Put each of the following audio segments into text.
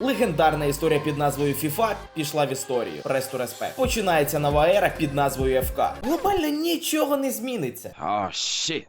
Легендарна історія під назвою FIFA пішла в історію. Ресту респект. Починається нова ера під назвою ФК. Глобально нічого не зміниться. Oh shit.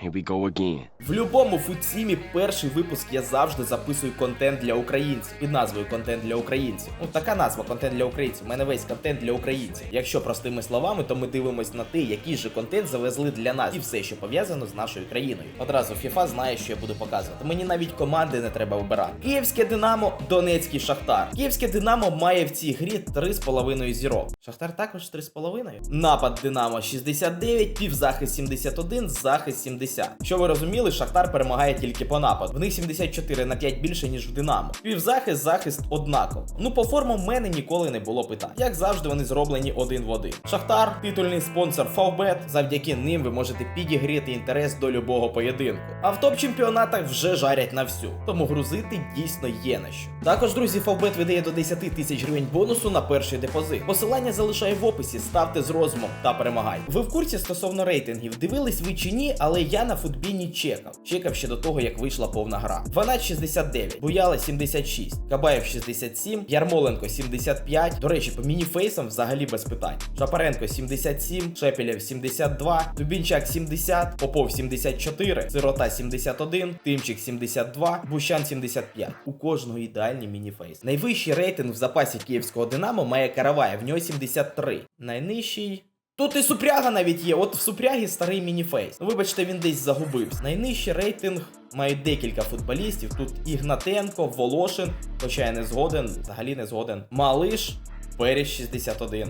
Here we go again. В любому футсімі перший випуск я завжди записую контент для українців під назвою Контент для українців. Ну така назва контент для українців. У мене весь контент для українців. Якщо простими словами, то ми дивимось на те, який же контент завезли для нас і все, що пов'язано з нашою країною. Одразу FIFA знає, що я буду показувати. Мені навіть команди не треба обирати. Київське Динамо, Донецький Шахтар. Київське Динамо має в цій грі 3,5 зірок. Шахтар також 3,5. Напад Динамо 69, півзахист 71, захист 70. Що ви розуміли, Шахтар перемагає тільки по нападу. В них 74 на 5 більше, ніж в Динамо. Півзахист, захист однаково. Ну, по формам в мене ніколи не було питань. Як завжди, вони зроблені один в один. Шахтар, титульний спонсор Фавбет. Завдяки ним ви можете підігріти інтерес до любого поєдинку. А в топ-чемпіонатах вже жарять на всю. Тому грузити дійсно є на що. Також, друзі, Фавбет видає до 10 тисяч гривень бонусу на перший депозит. Посилання залишаю в описі, ставте з розумом та перемагайте. Ви в курсі стосовно рейтингів. Дивились ви чи ні, але я на футбіні чекав. Чекав ще до того, як вийшла повна гра. Ванат 69, Буяла 76, Кабаєв 67, Ярмоленко 75. До речі, по мініфейсам взагалі без питань. Шапаренко 77, Шепелєв 72, Дубінчак 70, Попов 74, Сирота 71, Тимчик 72, Бущан 75. У кожного ідеальний мініфейс. Найвищий рейтинг в запасі київського Динамо має Каравая, в нього 73. Найнижчий. Тут і Супряга навіть є. От в Супрягі старий мініфейс. Ну, вибачте, він десь загубився. Найнижчий рейтинг мають декілька футболістів. Тут Ігнатенко, Волошин, хоча я не згоден, взагалі не згоден. Малиш, Періс 61,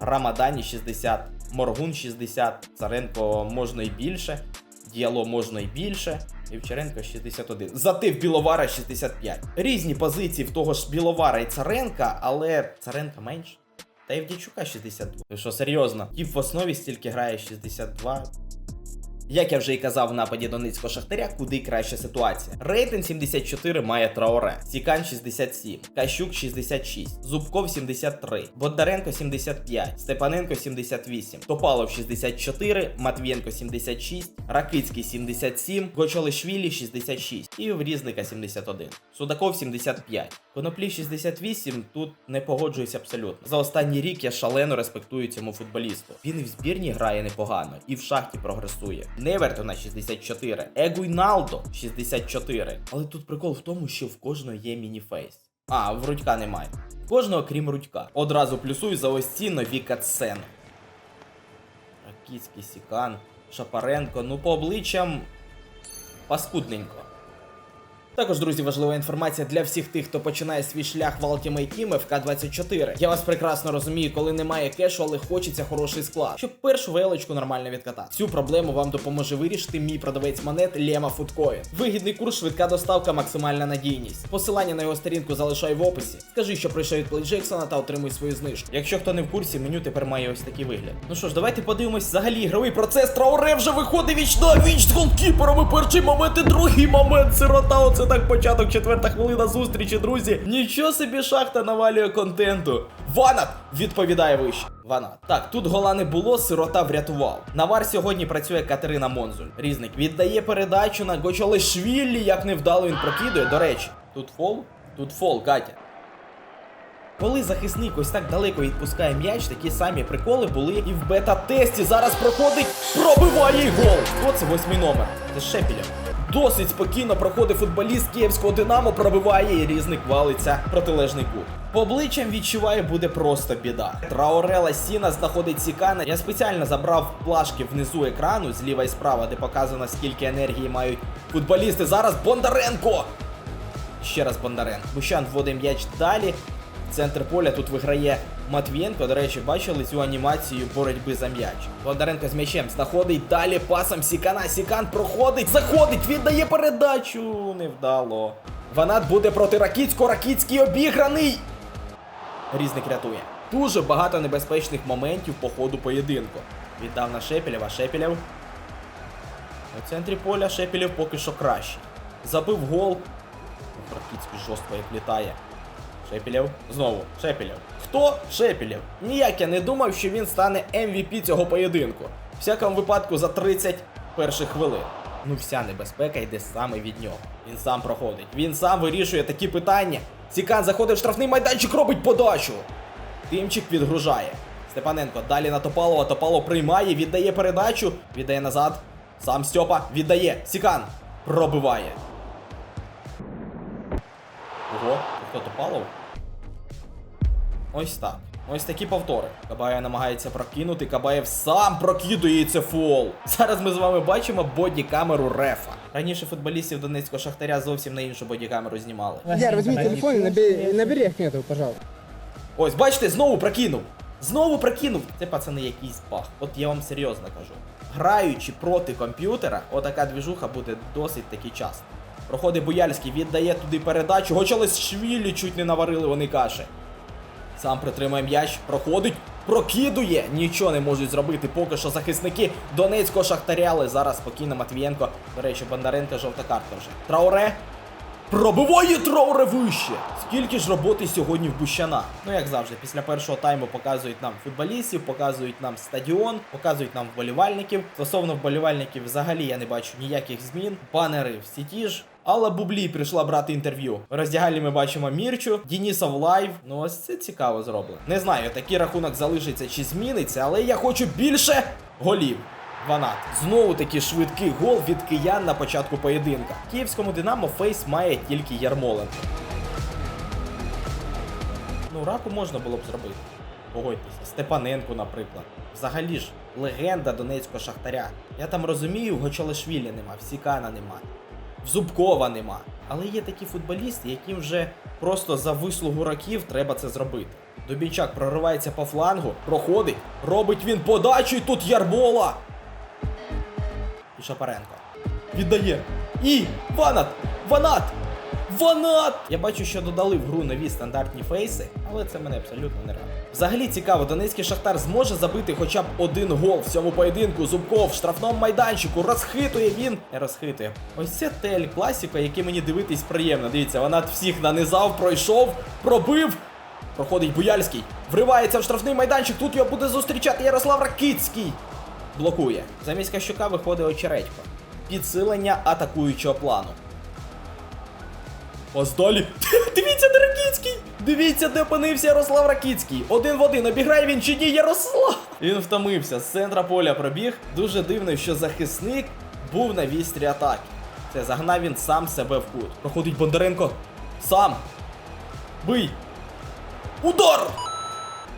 Рамадані 60, Моргун 60, Царенко можна і більше, Діало можна і більше. Івчаренко 61. Зате в Біловара 65. Різні позиції в того ж Біловара і Царенка, але Царенка менше. Та і в Дячука 62. Ви що, серйозно? Тіп в основі стільки грає 62. Як я вже і казав в нападі Донецького Шахтаря, куди краща ситуація. Рейтинг 74 має Траоре, Сікан 67, Кащук 66, Зубков 73, Бондаренко 75, Степаненко 78, Топалов 64, Матвієнко 76, Ракицький 77, Гочолишвілі 66 і Врізника 71, Судаков 75. Коноплі 68 тут не погоджуюсь абсолютно. За останній рік я шалено респектую цьому футболісту. Він і в збірні грає непогано, і в шахті прогресує. Невертона 64, Егуйналдо 64. Але тут прикол в тому, що в кожного є мініфейс. А, в Рудька немає. В кожного крім Рудька. Одразу плюсую за ось ці нові катсцени. Ракіцький Сікан, Шапаренко, ну по обличчям паскудненько. Також, друзі, важлива інформація для всіх тих, хто починає свій шлях в Ultimate Team FK24. Я вас прекрасно розумію, коли немає кешу, але хочеться хороший склад, щоб першу величку нормально відкатати. Цю проблему вам допоможе вирішити мій продавець монет Lema Foodcoin. Вигідний курс, швидка доставка, максимальна надійність. Посилання на його сторінку залишаю в описі. Скажи, що прийшов від Play Jackson та отримуй свою знижку. Якщо хто не в курсі, меню тепер має ось такий вигляд. Ну що ж, давайте подивимось взагалі ігровий процес. Трауре вже виходить віч на віч з голкіпером. І перший момент, і другий момент. Сирота. Оце так початок, четверта хвилина зустрічі, друзі. Нічого собі шахта навалює контенту. Ванат відповідає вище. Ванат. Так, тут гола не було, сирота врятував. Навар сьогодні працює Катерина Монзуль. Різник віддає передачу на Гочолешвілі, як невдало він прокидує. До речі, тут фол? Тут фол, Катя. Коли захисник ось так далеко відпускає м'яч, такі самі приколи були і в бета-тесті. Зараз проходить, пробиває гол. Оце восьмий номер. Це Шепілєв. Досить спокійно проходить футболіст київського Динамо, пробиває і різник валиться протилежний кут. По обличчям відчуваю, буде просто біда. Траорела Сіна знаходить Сікана. Я спеціально забрав плашки внизу екрану зліва і справа, де показано, скільки енергії мають футболісти. Зараз Бондаренко! Ще раз Бондаренко. Бущан вводить м'яч далі. Центр поля тут виграє Матвієнко. До речі, бачили цю анімацію боротьби за м'яч. Бондаренко з м'ячем знаходить далі пасом Сікана. Сікан проходить, заходить, віддає передачу. Невдало. Ванат буде проти Ракіцького. Ракіцький обіграний. Різник рятує. Дуже багато небезпечних моментів по ходу поєдинку. Віддав на Шепелєва. Шепелєв. У центрі поля Шепелєв поки що кращий. Забив гол. Ракіцький жорстко як літає. Шепелєв. Знову. Шепелєв. Хто? Шепелєв. Ніяк я не думав, що він стане MVP цього поєдинку. В всякому випадку за 30 перших хвилин. ну вся небезпека йде саме від нього. Він сам проходить, він сам вирішує такі питання. Сікан заходить в штрафний майданчик, робить подачу. Тимчик відгружає. Степаненко далі на Топалова. Топалов приймає, віддає передачу, віддає назад. Сам Стьопа віддає. Сікан пробиває. Ого, хто Топалов? Ось так. Ось такі повтори. Кабаєв намагається прокинути, Кабаєв сам прокидує і це фол. Зараз ми з вами бачимо бодікамеру рефа. Раніше футболістів Донецького Шахтаря зовсім на іншу бодікамеру знімали. Яр, возьми телефон и набери, набери Ахметова, пожалуйста. Ось, бачите, знову прокинув. Знову прокинув. Це пацани якийсь бах. От я вам серйозно кажу. Граючи проти комп'ютера, отака двіжуха буде досить таки часто. Проходить Буяльський, віддає туди передачу. Гочалось швілі, чуть не наварили вони каші. Сам притримує м'яч, проходить, прокидує. Нічого не можуть зробити поки що захисники Донецького шахтаря, але зараз спокійно Матвієнко. До речі, Бондаренко жовта картка вже. Трауре. Пробиває Трауре вище! Скільки ж роботи сьогодні в Бущана? Ну як завжди, після першого тайму показують нам футболістів, показують нам стадіон, показують нам вболівальників. Стосовно вболівальників, взагалі я не бачу ніяких змін. Банери всі ті ж. Алла Бублі прийшла брати інтерв'ю. В роздягалі ми бачимо Мірчу, Дінісов лайв. Ну ось це цікаво зроблено. Не знаю, такий рахунок залишиться чи зміниться, але я хочу більше голів. Ванат. Знову таки швидкий гол від киян на початку поєдинка. Київському Динамо фейс має тільки Ярмоленко. Ну, раку можна було б зробити. Погодьтеся. Степаненку, наприклад. Взагалі ж, легенда донецького шахтаря. Я там розумію, в Гочалишвілі нема, в Сікана нема, в Зубкова нема. Але є такі футболісти, яким вже просто за вислугу років треба це зробити. Дубінчак проривається по флангу, проходить, робить він подачу, і тут ярбола. І Шапаренко. Віддає. І Ванат! Ванат! Ванат! Я бачу, що додали в гру нові стандартні фейси, але це мене абсолютно не радує. Взагалі цікаво, донецький шахтар зможе забити хоча б один гол в цьому поєдинку. Зубков в штрафному майданчику розхитує він. Не розхитує. Ось це тель класіка, який мені дивитись приємно. Дивіться, Ванат всіх нанизав, пройшов, пробив. Проходить Буяльський, вривається в штрафний майданчик. Тут його буде зустрічати Ярослав Ракицький. Блокує. Замість Кащука виходить очередько. Підсилення атакуючого плану. Ось. Дивіться, де Ракіцький! Дивіться, де опинився Ярослав Ракіцький. Один в один обіграє він чи ні Ярослав. Він втомився. З центра поля пробіг. Дуже дивно, що захисник був на вістрі атаки. Це загнав він сам себе в кут. Проходить Бондаренко. Сам. Бий. Удар!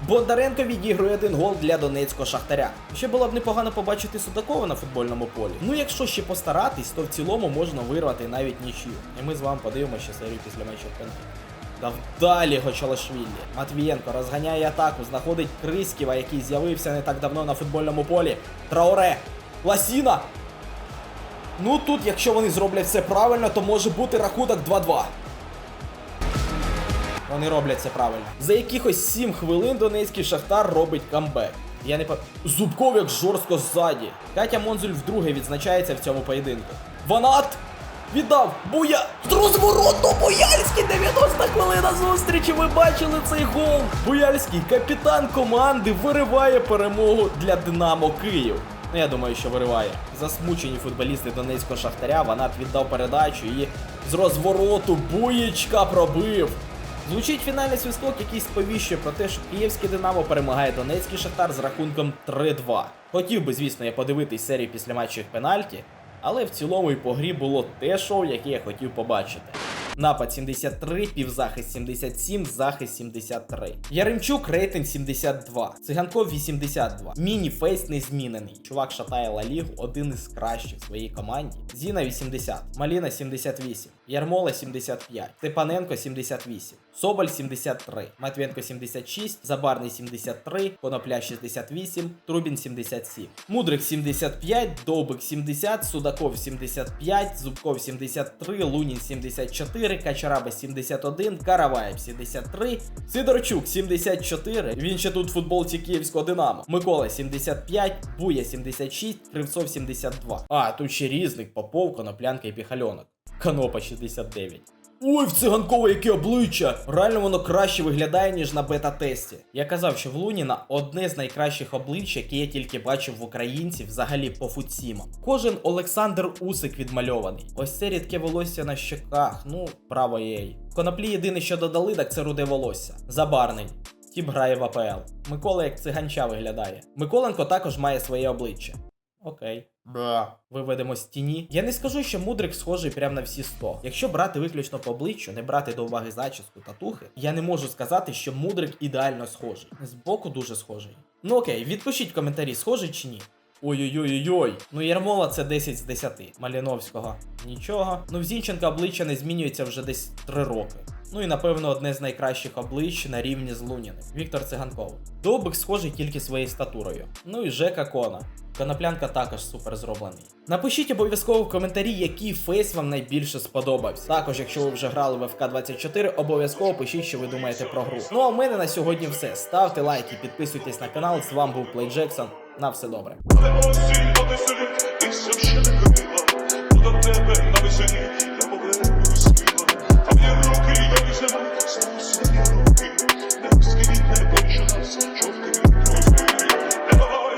Бондаренко відігрує один гол для донецького шахтаря. Ще було б непогано побачити Судакова на футбольному полі. Ну якщо ще постаратись, то в цілому можна вирвати навіть нічию. І ми з вами подивимося серію після матчу пенальті. Та вдалі Гочалашвілі. Матвієнко розганяє атаку, знаходить Крисківа, який з'явився не так давно на футбольному полі. Трауре. Ласіна. Ну тут, якщо вони зроблять все правильно, то може бути рахунок 2-2. Вони роблять це правильно. За якихось 7 хвилин донецький шахтар робить камбек. Я не по. Зубков як жорстко ззаді. Катя Монзуль вдруге відзначається в цьому поєдинку. Ванат! Віддав! Буя! З розвороту Буяльський! 90 хвилина зустрічі! Ви бачили цей гол! Буяльський, капітан команди, вириває перемогу для Динамо Київ. Ну, я думаю, що вириває. Засмучені футболісти Донецького Шахтаря. Ванат віддав передачу і з розвороту Буєчка пробив. Звучить фінальний свисток, який сповіщує про те, що київське Динамо перемагає Донецький Шахтар з рахунком 3-2. Хотів би, звісно, я подивитись серію після матчів пенальті, але в цілому і по грі було те шоу, яке я хотів побачити. Напад 73, півзахист 77, захист 73. Яремчук рейтинг 72, Циганков 82. Міні-фейс не змінений. Чувак шатає Ла Лігу, один із кращих в своїй команді. Зіна 80, Маліна 78, Ярмола 75, Степаненко 78. Соболь 73, Матвієнко 76, Забарний 73, Конопля 68, Трубін 77, Мудрик 75, Довбик 70, Судаков 75, Зубков 73, Лунін 74, Качараба 71, Караваєв 73, Сидорчук 74, він ще тут в футболці київського Динамо, Микола 75, Буя 76, Кривцов 72. А, тут ще різник, Попов, Коноплянка і Піхальонок. Канопа 69. Ой, в циганкове яке обличчя! Реально воно краще виглядає, ніж на бета-тесті. Я казав, що в Луніна одне з найкращих облич, які я тільки бачив в українців взагалі по фуцімам. Кожен Олександр Усик відмальований. Ось це рідке волосся на щеках, ну, право єй. Коноплі єдине, що додали, так це руде волосся. Забарний. Тіп грає в АПЛ. Микола як циганча виглядає. Миколенко також має своє обличчя. Окей. Бра. Виведемо з тіні. Я не скажу, що мудрик схожий прямо на всі 100. Якщо брати виключно по обличчю, не брати до уваги зачіску татухи, я не можу сказати, що мудрик ідеально схожий. Збоку дуже схожий. Ну окей, відпишіть в коментарі, схожий чи ні. Ой-ой-ой-ой. Ну Ярмола це 10 з 10. Маліновського нічого. Ну в Зінченка обличчя не змінюється вже десь 3 роки. Ну і напевно одне з найкращих облич на рівні з Луніним. Віктор Циганков. Довбик схожий тільки своєю статурою. Ну і Жека Кона. Коноплянка також супер зроблений. Напишіть обов'язково в коментарі, який фейс вам найбільше сподобався. Також, якщо ви вже грали в FK24, обов'язково пишіть, що ви думаєте про гру. Ну а в мене на сьогодні все. Ставте лайки, підписуйтесь на канал. З вами був Плей Джексон. На все добре. До тебе на весені,